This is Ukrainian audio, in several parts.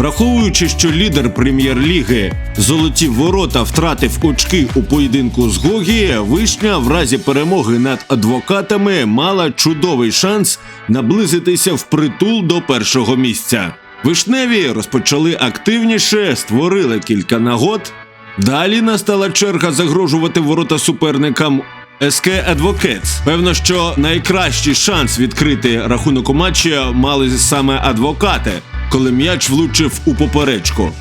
Враховуючи, що лідер прем'єр-ліги Золоті ворота втратив очки у поєдинку з Гогі, вишня в разі перемоги над адвокатами мала чудовий шанс наблизитися впритул до першого місця. Вишневі розпочали активніше, створили кілька нагод. Далі настала черга загрожувати ворота суперникам СК Адвокетс. Певно, що найкращий шанс відкрити рахунок у матчі мали саме адвокати, коли м'яч влучив у поперечку.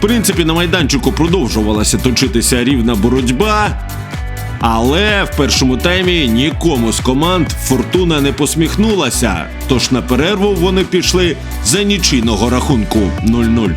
Принципі, на майданчику продовжувалася точитися рівна боротьба. Але в першому таймі нікому з команд фортуна не посміхнулася. Тож на перерву вони пішли за нічийного рахунку 0-0.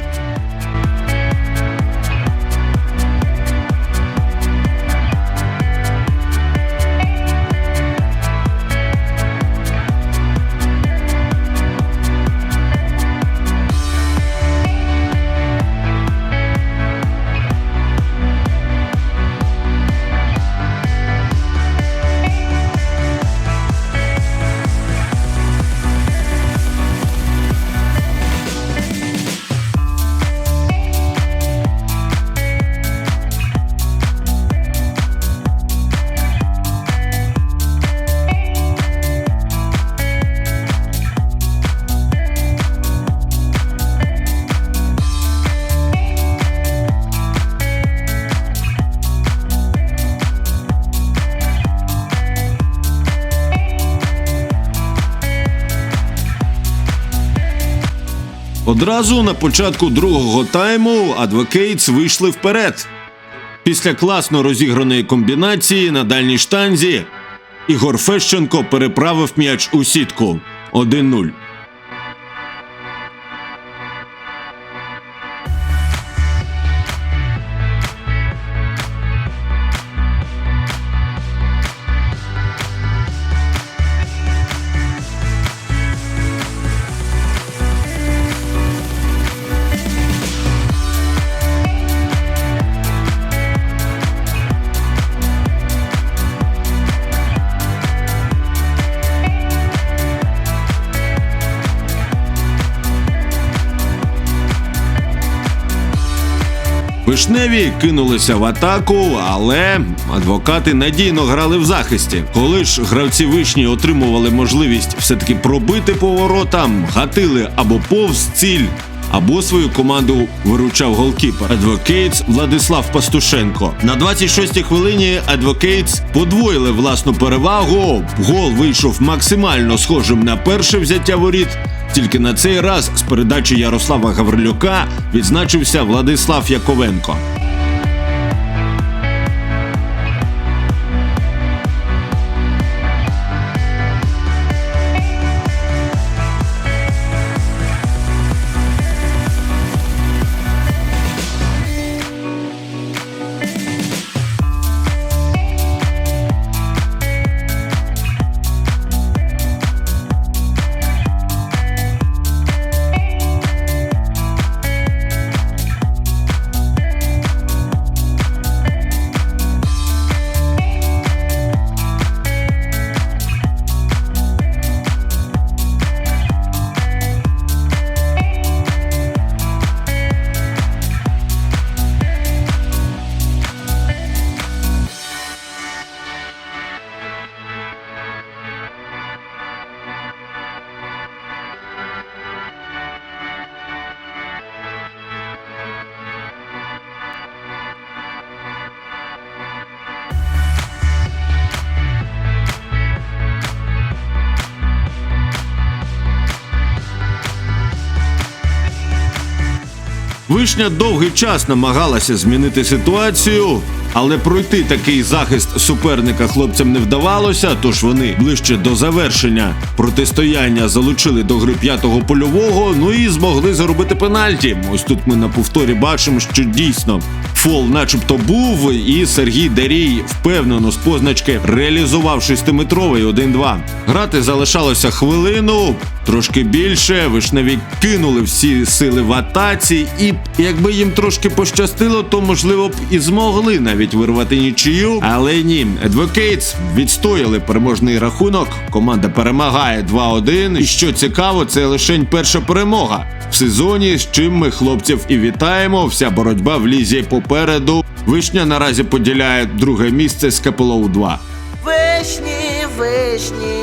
Одразу на початку другого тайму адвокейтс вийшли вперед. Після класно розіграної комбінації на дальній штанзі Ігор Фещенко переправив м'яч у сітку 1-0. Вишневі кинулися в атаку, але адвокати надійно грали в захисті. Коли ж гравці вишні отримували можливість все-таки пробити по воротам, гатили або повз ціль, або свою команду виручав голкіпер. Advocates Владислав Пастушенко. На 26-й хвилині Advocates подвоїли власну перевагу. Гол вийшов максимально схожим на перше взяття воріт. Тільки на цей раз з передачі Ярослава Гаврилюка відзначився Владислав Яковенко. Вишня довгий час намагалася змінити ситуацію, але пройти такий захист суперника хлопцям не вдавалося, тож вони ближче до завершення протистояння залучили до гри п'ятого польового. Ну і змогли заробити пенальті. Ось тут ми на повторі бачимо, що дійсно фол, начебто, був, і Сергій Дарій впевнено з позначки реалізував шестиметровий 1-2. Грати залишалося хвилину, трошки більше. Вишневі кинули всі сили в атаці, і якби їм трошки пощастило, то можливо б і змогли навіть вирвати нічию. Але ні, Advocates відстояли переможний рахунок. Команда перемагає 2-1. І що цікаво, це лише перша перемога в сезоні, з чим ми хлопців і вітаємо. Вся боротьба в лізі попереду. Вишня наразі поділяє друге місце з КПЛО 2. Вишні, вишні,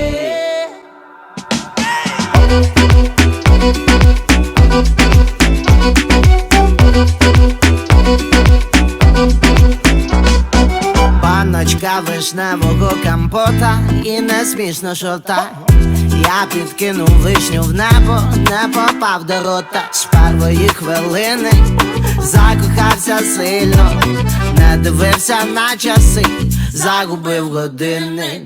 Паночка вишневого компота і не смішно шота. Я підкинув вишню в небо, не попав до рота з першої хвилини, закохався сильно, не дивився на часи, загубив години.